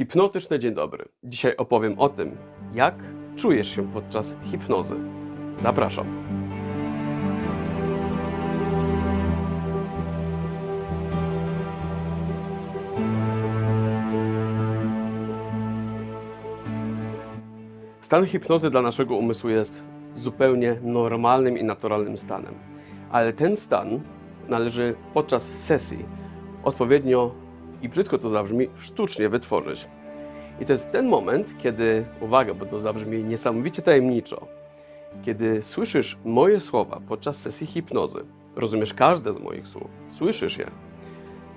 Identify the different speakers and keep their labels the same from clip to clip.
Speaker 1: Hipnotyczny dzień dobry. Dzisiaj opowiem o tym, jak czujesz się podczas hipnozy. Zapraszam. Stan hipnozy dla naszego umysłu jest zupełnie normalnym i naturalnym stanem. Ale ten stan należy podczas sesji odpowiednio i brzydko to zabrzmi, sztucznie wytworzyć. I to jest ten moment, kiedy, uwaga, bo to zabrzmi niesamowicie tajemniczo, kiedy słyszysz moje słowa podczas sesji hipnozy, rozumiesz każde z moich słów, słyszysz je,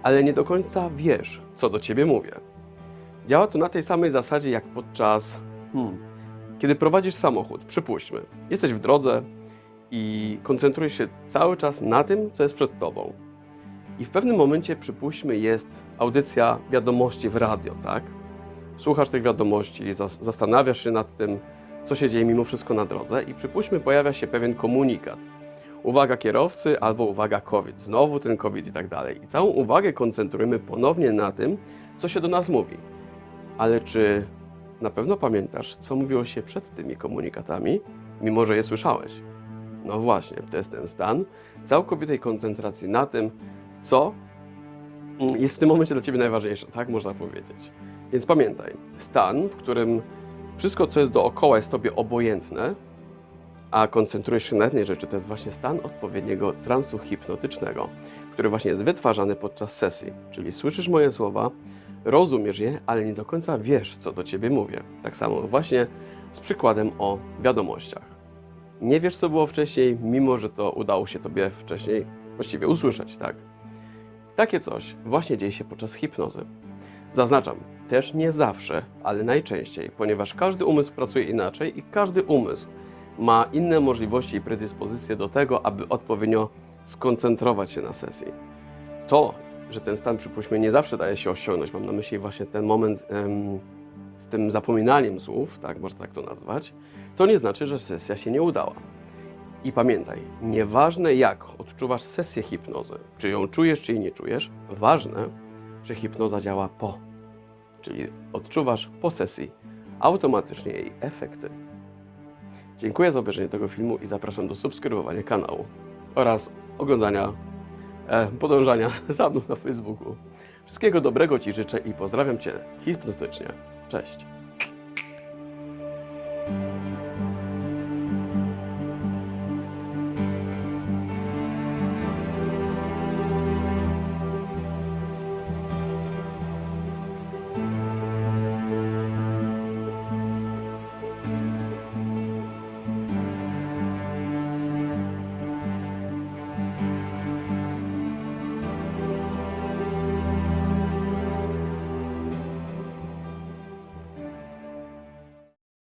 Speaker 1: ale nie do końca wiesz, co do ciebie mówię. Działa to na tej samej zasadzie jak podczas, hmm, kiedy prowadzisz samochód, przypuśćmy, jesteś w drodze i koncentrujesz się cały czas na tym, co jest przed tobą. I w pewnym momencie, przypuśćmy, jest audycja wiadomości w radio, tak? Słuchasz tych wiadomości, zas- zastanawiasz się nad tym, co się dzieje mimo wszystko na drodze i przypuśćmy, pojawia się pewien komunikat. Uwaga kierowcy albo uwaga COVID, znowu ten COVID i tak dalej. I całą uwagę koncentrujemy ponownie na tym, co się do nas mówi. Ale czy na pewno pamiętasz, co mówiło się przed tymi komunikatami, mimo że je słyszałeś? No właśnie, to jest ten stan całkowitej koncentracji na tym, co mm, jest w tym momencie dla Ciebie najważniejsze, tak można powiedzieć. Więc pamiętaj, stan, w którym wszystko, co jest dookoła, jest Tobie obojętne, a koncentrujesz się na jednej rzeczy, to jest właśnie stan odpowiedniego transu hipnotycznego, który właśnie jest wytwarzany podczas sesji. Czyli słyszysz moje słowa, rozumiesz je, ale nie do końca wiesz, co do Ciebie mówię. Tak samo właśnie z przykładem o wiadomościach. Nie wiesz, co było wcześniej, mimo że to udało się Tobie wcześniej właściwie usłyszeć, tak? Takie coś właśnie dzieje się podczas hipnozy. Zaznaczam, też nie zawsze, ale najczęściej, ponieważ każdy umysł pracuje inaczej i każdy umysł ma inne możliwości i predyspozycje do tego, aby odpowiednio skoncentrować się na sesji. To, że ten stan, przypuśćmy, nie zawsze daje się osiągnąć, mam na myśli właśnie ten moment em, z tym zapominaniem słów, tak, można tak to nazwać, to nie znaczy, że sesja się nie udała. I pamiętaj, nieważne jak odczuwasz sesję hipnozy, czy ją czujesz, czy jej nie czujesz, ważne, że hipnoza działa po, czyli odczuwasz po sesji automatycznie jej efekty. Dziękuję za obejrzenie tego filmu i zapraszam do subskrybowania kanału oraz oglądania, e, podążania za mną na Facebooku. Wszystkiego dobrego Ci życzę i pozdrawiam Cię hipnotycznie. Cześć!